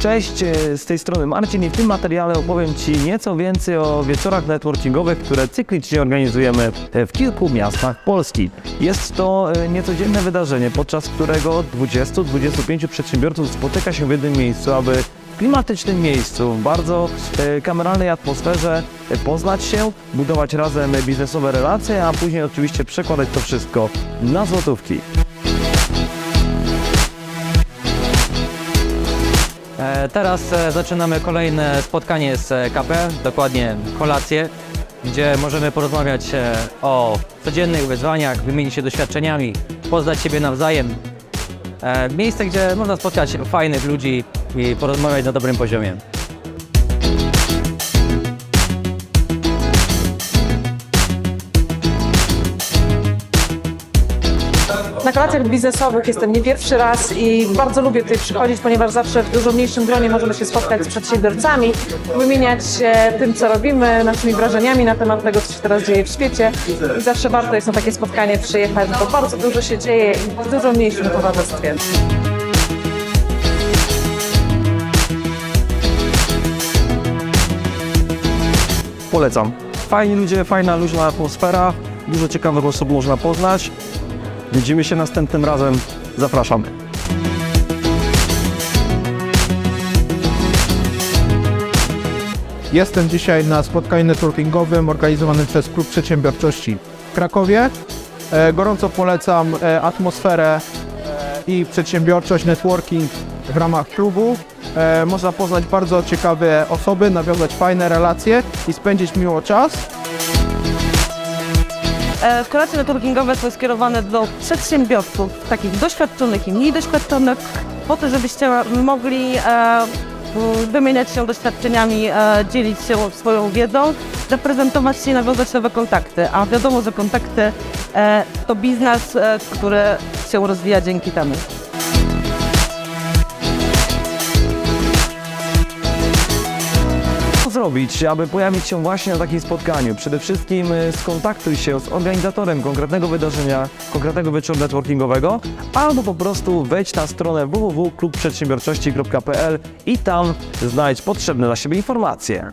Cześć, e, z tej strony Marcin i w tym materiale opowiem Ci nieco więcej o wieczorach networkingowych, które cyklicznie organizujemy e, w kilku miastach Polski. Jest to e, niecodzienne wydarzenie, podczas którego 20-25 przedsiębiorców spotyka się w jednym miejscu, aby w klimatycznym miejscu, w bardzo kameralnej atmosferze poznać się, budować razem biznesowe relacje, a później oczywiście przekładać to wszystko na złotówki. Teraz e, zaczynamy kolejne spotkanie z e, KP, dokładnie kolację, gdzie możemy porozmawiać e, o codziennych wyzwaniach, wymienić się doświadczeniami, poznać siebie nawzajem. E, Miejsce, gdzie można spotkać fajnych ludzi i porozmawiać na dobrym poziomie. Na kolacjach biznesowych jestem nie pierwszy raz i bardzo lubię tutaj przychodzić, ponieważ zawsze w dużo mniejszym gronie możemy się spotkać z przedsiębiorcami, wymieniać się tym, co robimy, naszymi wrażeniami na temat tego, co się teraz dzieje w świecie. I zawsze warto jest na takie spotkanie przyjechać, bo bardzo dużo się dzieje i w dużo mniejszym towarzystwie. Polecam. Fajni ludzie, fajna, luźna atmosfera, dużo ciekawych osób można poznać. Widzimy się następnym razem. Zapraszam. Jestem dzisiaj na spotkaniu networkingowym organizowanym przez Klub Przedsiębiorczości w Krakowie. E, Gorąco polecam e, atmosferę e, i przedsiębiorczość, networking w ramach klubu. Można poznać bardzo ciekawe osoby, nawiązać fajne relacje i spędzić miło czas. E, Kolacje networkingowe są skierowane do przedsiębiorców, takich doświadczonych i mniej doświadczonych, po to, żebyście mogli e, wymieniać się doświadczeniami, e, dzielić się swoją wiedzą, reprezentować się i nawiązać nowe kontakty. A wiadomo, że kontakty e, to biznes, który się rozwija dzięki temu. Zrobić, aby pojawić się właśnie na takim spotkaniu? Przede wszystkim y, skontaktuj się z organizatorem konkretnego wydarzenia, konkretnego wieczoru networkingowego, albo po prostu wejdź na stronę www.klubprzedsiębiorczości.pl i tam znajdź potrzebne dla siebie informacje.